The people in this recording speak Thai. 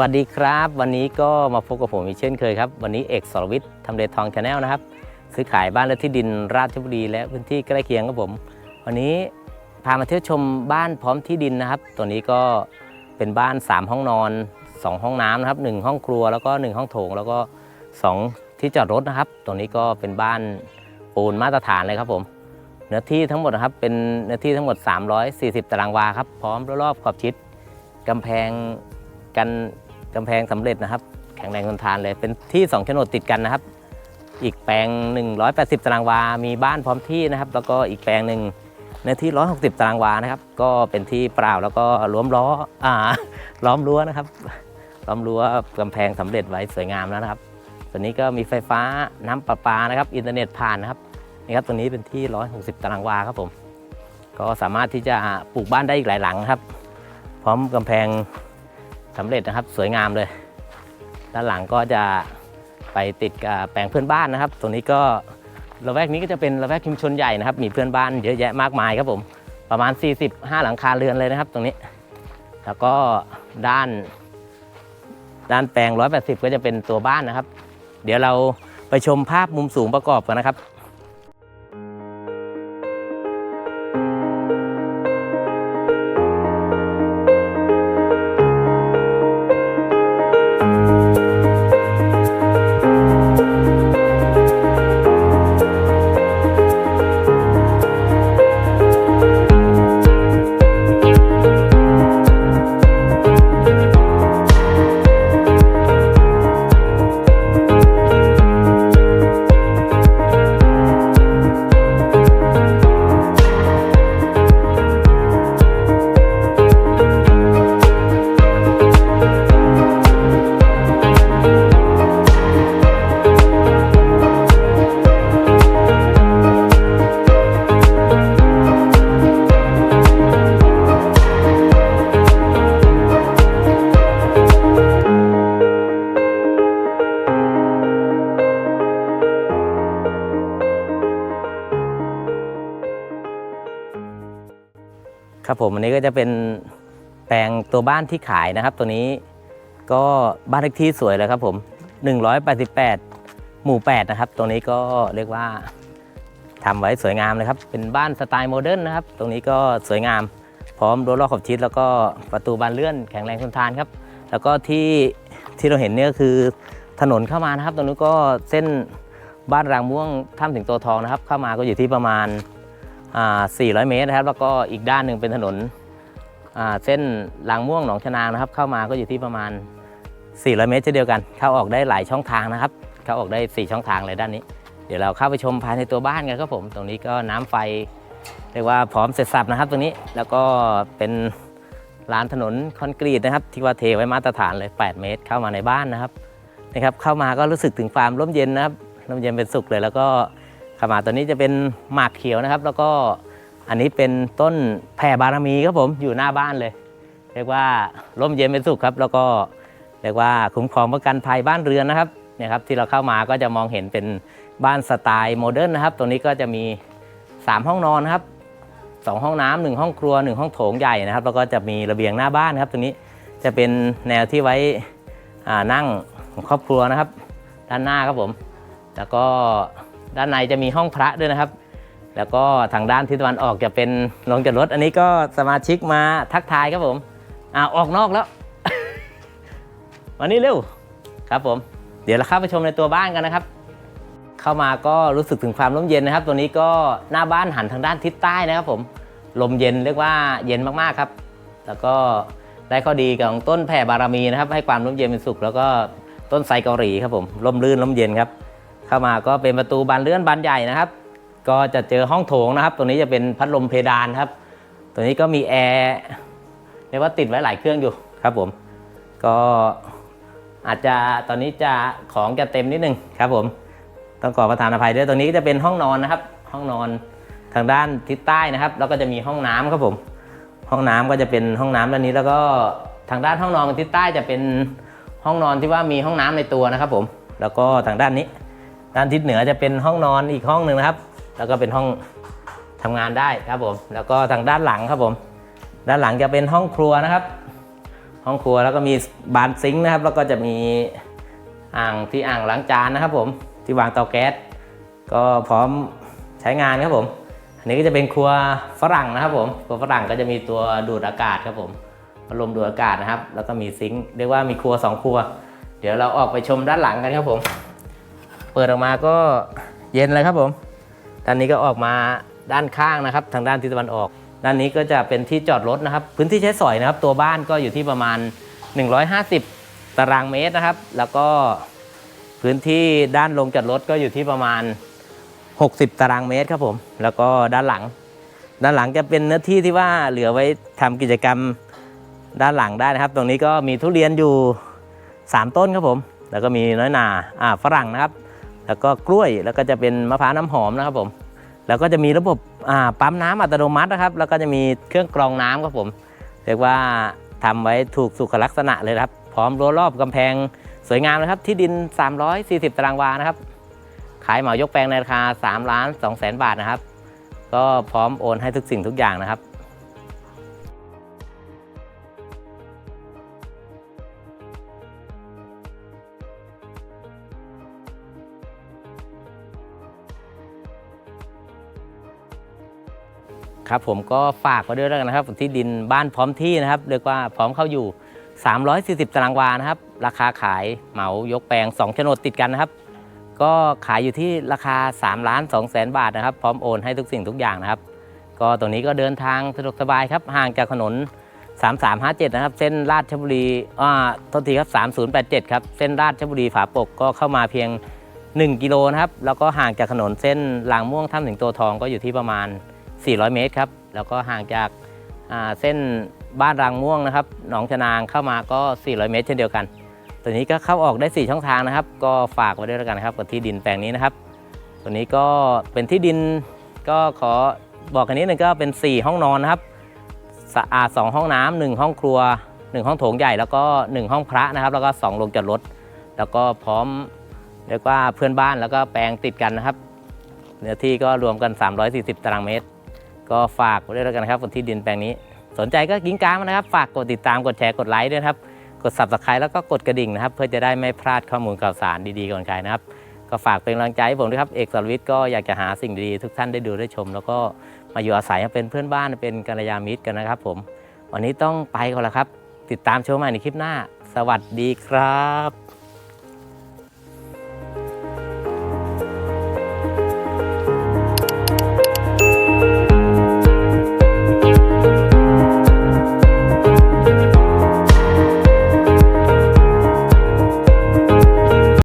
วัสดีครับ วันนี้ก็มาพบกับผมอีกเช่นเคยครับ วันนี้เอกสรวิทย์ทำเลทองชาแนลนะครับ ซื้อขายบ้านและที่ดินราชบุรีและพื้นที่ใกล้เคียงครับผม วันนี้พามาเที่ยวชมบ้านพร้อมที่ดินนะครับ ตัวนี้ก็เป็นบ้าน 3 ห้องนอน 2 ห้องน้ำนะครับ 1 ห้องครัวแล้วก็ 1 ห้องโถง แล้วก็ 2 ที่จอดรถนะครับ ตัวนี้ก็เป็นบ้านปูนมาตรฐานเลยครับผม เนื้อที่ทั้งหมดนะครับเป็นเนื้อที่ทั้งหมด 340 ตารางวาครับ พร้อมรอบขอบชิดกำแพงกัน กำแพงสำเร็จนะครับ แข็งแรงทนทานเลย เป็นที่2โฉนดติดกันนะครับ อีกแปลง 180 ตารางวา มีบ้านพร้อมที่นะครับ แล้วก็อีกแปลงหนึ่งเนื้อที่ 160 ตารางวานะครับ ก็เป็นที่เปล่าแล้วก็ล้อมล้ออ่าล้อมรั้วนะครับ ล้อมรั้วกำแพงสำเร็จไว้สวยงามแล้วนะครับตัวนี้ก็มีไฟฟ้าน้ำประปานะครับ อินเทอร์เน็ตผ่านนะครับนี่ครับตัวนี้เป็นที่ 160 ตารางวาครับผม ก็สามารถที่จะปลูกบ้านได้อีกหลายหลังครับ พร้อมกำแพง สำเร็จนะครับ สวยงามเลย ด้านหลังก็จะไปติดกับแปลงเพื่อนบ้านนะครับ ตรงนี้ก็ระแวกนี้ก็จะเป็นระแวกชุมชนใหญ่นะครับ มีเพื่อนบ้านเยอะแยะมากมายครับผมประมาณ 45 หลังคาเรือนเลยนะครับ ตรงนี้ แล้วก็ด้าน ด้านแปลง 180 ก็จะเป็นตัวบ้านนะครับ เดี๋ยวเราไปชมภาพมุมสูงประกอบกันนะครับ ครับผมอันนี้ก็จะเป็นแปลงตัวบ้านที่ขายนะครับ ตัวนี้ก็บ้านเลขที่สวยเลยครับผม 188 หมู่ 8 นะครับ ตรงนี้ก็เรียกว่าทำไว้สวยงามเลยครับ เป็นบ้านสไตล์โมเดิร์นนะครับ ตรงนี้ก็สวยงาม พร้อมรั้วรอบขอบชิด แล้วก็ประตูบานเลื่อนแข็งแรงทนทานครับ แล้วก็ที่ที่เราเห็นเนี่ยคือถนนเข้ามานะครับ ตรงนี้ก็เส้นบ้านรางม่วงถ้ำสิงโตทองนะครับ เข้ามาก็อยู่ที่ประมาณ 400 เมตรนะครับ แล้วก็อีกด้านหนึ่งเป็นถนนเส้นลางม่วงหนองชนางนะครับ เข้ามาก็อยู่ที่ประมาณ 400 เมตรเช่นเดียวกัน เข้าออกได้หลายช่องทางนะครับ เข้าออกได้ 4 ช่องทางเลยด้านนี้ เดี๋ยวเราเข้าไปชมภายในตัวบ้านกันครับผม ตรงนี้ก็น้ำไฟเรียกว่าพร้อมเสร็จสับนะครับ ตรงนี้ แล้วก็เป็นลานถนนคอนกรีตนะครับ ที่ว่าเทไว้มาตรฐานเลย 8 เมตร เข้ามาในบ้านนะครับ นะครับ เข้ามาก็รู้สึกถึงความร่มเย็นนะครับ ร่มเย็นเป็นสุขเลย แล้วก็ ขมาตัวนี้จะเป็นหมากเขียวนะครับ แล้วก็อันนี้เป็นต้นแผ่บารมีครับผมอยู่หน้าบ้านเลย เรียกว่าร่มเย็นเป็นสุขครับ แล้วก็เรียกว่าคุ้มครองประกันภัยบ้านเรือนนะครับเนี่ยครับที่เราเข้ามาก็จะมองเห็นเป็นบ้านสไตล์โมเดิร์นนะครับ ตรงนี้ก็จะมี 3 ห้องนอนครับสองห้องน้ำหนึ่งห้องครัวหนึ่งห้องโถงใหญ่นะครับ แล้วก็จะมีระเบียงหน้าบ้านนะครับ ตรงนี้จะเป็นแนวที่ไว้นั่งของครอบครัวนะครับ ด้านหน้าครับผม แล้วก็ ด้านในจะมีห้องพระด้วยนะครับ แล้วก็ทางด้านทิศตะวันออกจะเป็นโรงจอดรถ อันนี้ก็สมาชิกมาทักทายครับผมอ่าออกนอกแล้วมานี่เร็วครับผม เดี๋ยวเราเข้าไปชมในตัวบ้านกันนะครับ เข้ามาก็รู้สึกถึงความร่มเย็นนะครับ ตัวนี้ก็หน้าบ้านหันทางด้านทิศใต้นะครับผมลมเย็นเรียกว่าเย็นมากๆครับ แล้วก็ได้ข้อดีของต้นแผ่บารมีนะครับ ให้ความร่มเย็นเป็นสุข แล้วก็ต้นไทรเกาหลีครับผมร่มรื่นร่มเย็นครับ เข้ามาก็เป็นประตูบานเลื่อนบานใหญ่นะครับ ก็จะเจอห้องโถงนะครับตัวนี้จะเป็นพัดลมเพดานครับ ตัวนี้ก็มีแอร์เรียกว่าติดไว้หลายเครื่องอยู่ครับผม ก็อาจจะตอนนี้จะของจะเต็มนิดนึงครับผม ต้องขอประทานอภัยด้วยตัวนี้จะเป็นห้องนอนนะครับ ห้องนอนทางด้านทิศใต้นะครับ แล้วก็จะมีห้องน้ำครับผม ห้องน้ำก็จะเป็นห้องน้ำด้านนี้ แล้วก็ทางด้านห้องนอนทิศใต้จะเป็นห้องนอนที่ว่ามีห้องน้ำในตัวนะครับผม แล้วก็ทางด้านนี้ ด้านทิศเหนือจะเป็นห้องนอนอีกห้องหนึ่งนะครับ แล้วก็เป็นห้องทำงานได้ครับผม แล้วก็ทางด้านหลังครับผม ด้านหลังจะเป็นห้องครัวนะครับ ห้องครัวแล้วก็มีบานซิงค์นะครับ แล้วก็จะมีอ่างที่อ่างล้างจานนะครับ ผมที่วางเตาแก๊สก็พร้อมใช้งานครับผม อันนี้ก็จะเป็นครัวฝรั่งนะครับ ผมครัวฝรั่งก็จะมีตัวดูดอากาศครับผมพัดลมดูดอากาศนะครับ แล้วก็มีซิงค์เรียกว่ามีครัวสองครัว เดี๋ยวเราออกไปชมด้านหลังกันครับผม เปิดออกมาก็เย็นเลยครับผมด้านนี้ก็ออกมาด้านข้างนะครับ ทางด้านทิศตะวันออก ด้านนี้ก็จะเป็นที่จอดรถนะครับ พื้นที่ใช้สอยนะครับ ตัวบ้านก็อยู่ที่ประมาณ 150 ตารางเมตรนะครับ แล้วก็พื้นที่ด้านลงจอดรถก็อยู่ที่ประมาณ 60 ตารางเมตรครับผม แล้วก็ด้านหลัง ด้านหลังจะเป็นเนื้อที่ที่ว่าเหลือไว้ทำกิจกรรมด้านหลังได้นะครับ ตรงนี้ก็มีทุเรียนอยู่ 3 ต้นครับผม แล้วก็มีน้อยหนาอ่าฝรั่งนะครับ แล้วก็กล้วยแล้วก็จะเป็นมะพร้าวน้ำหอมนะครับผมแล้วก็จะมีระบบปั๊มน้ำอัตโนมัตินะครับ แล้วก็จะมีเครื่องกรองน้ำครับผม เรียกว่าทำไว้ถูกสุขลักษณะเลยครับ พร้อมรั้วรอบกำแพงสวยงามนะครับ ที่ดิน 340 ตารางวานะครับ ขายเหมายกแปลงในราคา3ล้าน2แสนบาทนะครับ ก็พร้อมโอนให้ทุกสิ่งทุกอย่างนะครับ ครับผมก็ฝากไว้ด้วยแล้วกันนะครับ ที่ดินบ้านพร้อมที่นะครับเรียกว่าพร้อมเข้าอยู่ 340 ตารางวานะครับ ราคาขายเหมายกแปลง2โฉนดติดกันนะครับ ก็ขายอยู่ที่ราคา3ล้าน2แสนบาทนะครับ พร้อมโอนให้ทุกสิ่งทุกอย่างนะครับ ก็ตรงนี้ก็เดินทางสะดวกสบายครับห่างจากถนน 3357 นะครับ เส้นราชบุรีอ่าโทษทีครับ 3087 ครับ เส้นราชบุรีฝาปกก็เข้ามาเพียง 1 กิโลนะครับแล้วก็ห่างจากถนนเส้นลางม่วงถ้ำถึงตัวทองก็อยู่ที่ประมาณ 400 เมตรครับ แล้วก็ห่างจากาเส้นบ้านรางม่วงนะครับ หนองชนางเข้ามาก็ 400 เมตร เช่นเดียวกัน ตัวนี้ก็เข้าออกได้ 4 ช่องทางนะครับ ก็ฝากไว้ด้วยแล้วกันนะครับกับที่ดินแปลงนี้นะครับ ตัวนี้ก็เป็นที่ดินก็ขอบอกกันนิดนึงก็เป็น 4 ห้องนอนนะครับสะอาด2ห้องน้ำหนึ่งห้องครัว 1 ห้องโถงใหญ่แล้วก็ 1 ห้องพระนะครับ แล้วก็ 2 โรงจอดรถ แล้วก็พร้อมเรียกว่าเพื่อนบ้านแล้วก็แปลงติดกันนะครับ เนื้อที่ก็รวมกัน 340 ตารางเมตร ก็ฝากไว้ด้วยแล้วกันนะครับกับที่ดินแปลงนี้ สนใจก็กิ้งก้างมานะครับ ฝากกดติดตามกดแชร์กดไลค์ด้วยครับ กด subscribe แล้วก็กดกระดิ่งนะครับ เพื่อจะได้ไม่พลาดข้อมูลข่าวสารดีๆก่อนใครนะครับ ก็ฝากเป็นกำลังใจให้ผมด้วยครับ เอกสรวิทย์ก็อยากจะหาสิ่งดีๆทุกท่านได้ดูได้ชม แล้วก็มาอยู่อาศัยเป็นเพื่อนบ้านเป็นกัลยาณมิตรกันนะครับ ผม วันนี้ต้องไปก่อนแล้วครับ ติดตามชมใหม่ในคลิปหน้า สวัสดีครับ